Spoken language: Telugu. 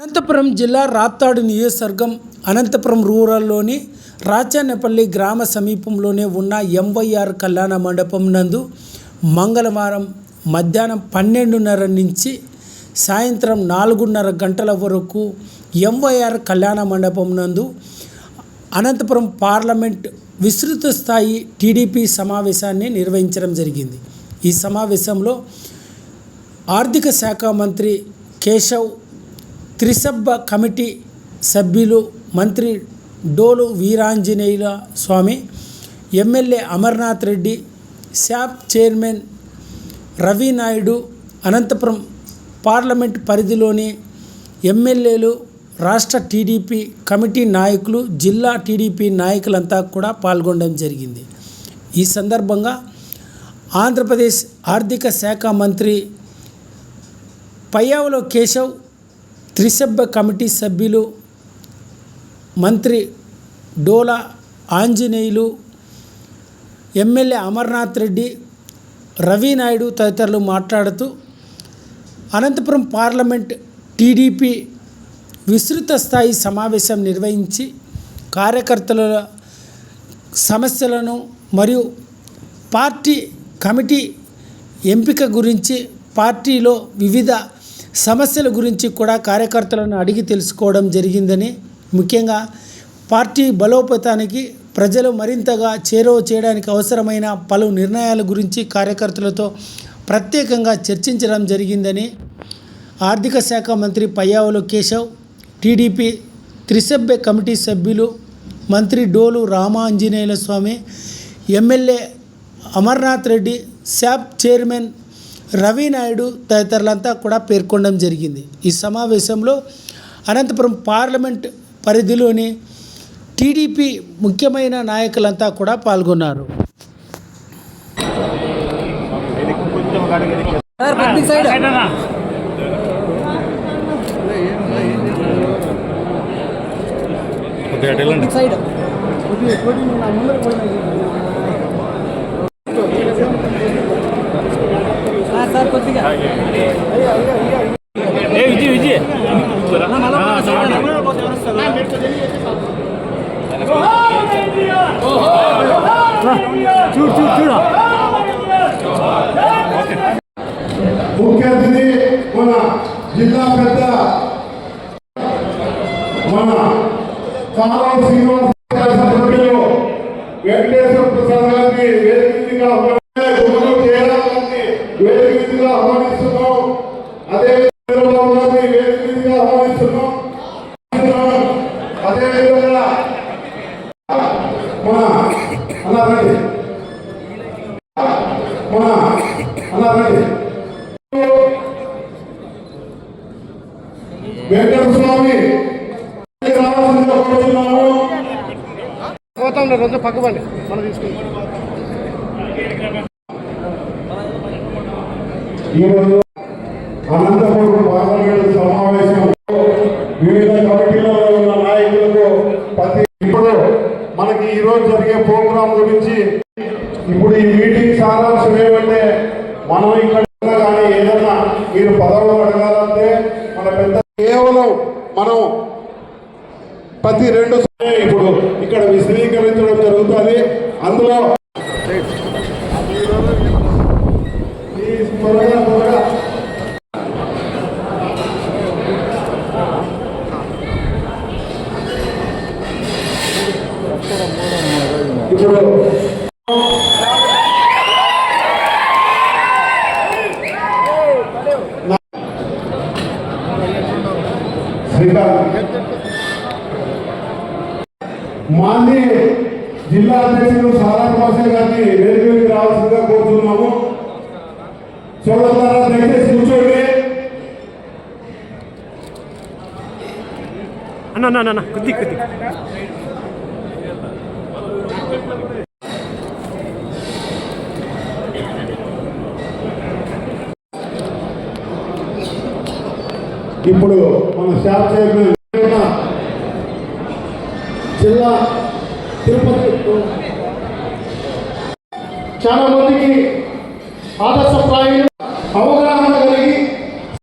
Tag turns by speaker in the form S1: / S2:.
S1: అనంతపురం జిల్లా రాప్తాడు నియోజకవర్గం అనంతపురం రూరల్లోని రాచన్నపల్లి గ్రామ సమీపంలోనే ఉన్న ఎంవైఆర్ కళ్యాణ మండపం నందు మంగళవారం మధ్యాహ్నం పన్నెండున్నర నుంచి సాయంత్రం నాలుగున్నర గంటల వరకు ఎంవైఆర్ కళ్యాణ మండపం నందు అనంతపురం పార్లమెంట్ విస్తృత స్థాయి టీడీపీ సమావేశాన్ని నిర్వహించడం జరిగింది. ఈ సమావేశంలో ఆర్థిక శాఖ మంత్రి కేశవ్ త్రిసభ్య కమిటీ సభ్యులు మంత్రి Dola వీరాంజనేయుల Swamy MLA Amarnath Reddy SAAP chairman Ravi Naidu Anantapur parliament పరిధిలోని ఎమ్మెల్యేలు రాష్ట్ర టీడీపీ కమిటీ నాయకులు జిల్లా టీడీపీ నాయకులంతా కూడా పాల్గొనడం జరిగింది. ఈ సందర్భంగా ఆంధ్రప్రదేశ్ ఆర్థిక శాఖ మంత్రి పయ్యావులో కేశవ్ త్రిసభ్య కమిటీ సభ్యులు మంత్రి డోలా ఆంజనేయులు ఎమ్మెల్యే అమర్నాథ్ రెడ్డి రవినాయుడు తదితరులు మాట్లాడుతూ అనంతపురం పార్లమెంట్ టీడీపీ విస్తృత స్థాయి సమావేశం నిర్వహించి కార్యకర్తల సమస్యలను మరియు పార్టీ కమిటీ ఎంపిక గురించి పార్టీలో వివిధ సమస్యల గురించి కూడా కార్యకర్తలను అడిగి తెలుసుకోవడం జరిగిందని ముఖ్యంగా పార్టీ బలోపేతానికి ప్రజలు మరింతగా చేరువ చేయడానికి అవసరమైన పలు నిర్ణయాల గురించి కార్యకర్తలతో ప్రత్యేకంగా చర్చించడం జరిగిందని ఆర్థిక శాఖ మంత్రి పయ్యావులు కేశవ్ టీడీపీ త్రిసభ్య కమిటీ సభ్యులు మంత్రి Dolu Ramanjaneyula Swamy MLA Amarnath Reddy SAAP chairman Ravi Naidu తదితరులంతా కూడా పేర్కొనడం జరిగింది. ఈ సమావేశంలో అనంతపురం పార్లమెంట్ పరిధిలోని టీడీపీ ముఖ్యమైన నాయకులంతా కూడా పాల్గొన్నారు.
S2: కొద్దిగా ఏ విజయ్ విజయ్
S3: చూడు చూడు చూడు
S4: ముఖ్య అతిథి మన జిల్లా పెద్ద మన కాలం శ్రీనివాస సభ్యులు వెంకటేశ్వర ప్రసాద్ అదే వేదికగా ఆహ్వానిస్తున్నాం అదే విధంగా మన అన్నారండి. మన అన్నారండి.
S3: పోతాం రోజు మనం తీసుకుంటాం
S4: ఈరోజు అనంతపురం పార్లమెంట్ సమావేశంలో వివిధ కమిటీలలో ఉన్న నాయకులకు ప్రతి ఇప్పుడు మనకి ఈ రోజు జరిగే ప్రోగ్రాం గురించి ఇప్పుడు ఈ మీటింగ్ సారాంశం ఏమంటే మనం ఇక్కడ కానీ ఏదన్నా మీరు పదవులు అడగాలంటే మన పెద్ద కేవలం మనం ప్రతి రెండు ఇప్పుడు శ్రీకాంత్ జిల్లా అధ్యక్షుడు సారా కుమార్ గారిని వేదికకి రావాల్సిందిగా కోరుతున్నాము. చూడతారా దయచేసి కూర్చోండి.
S3: అన్న అన్న అన్న కొద్ది కొద్ది
S4: ఇప్పుడు మన స్టాఫ్ చైర్మన్ జిల్లా తిరుపతి చాలా మందికి ఆదర్శప్రాయులు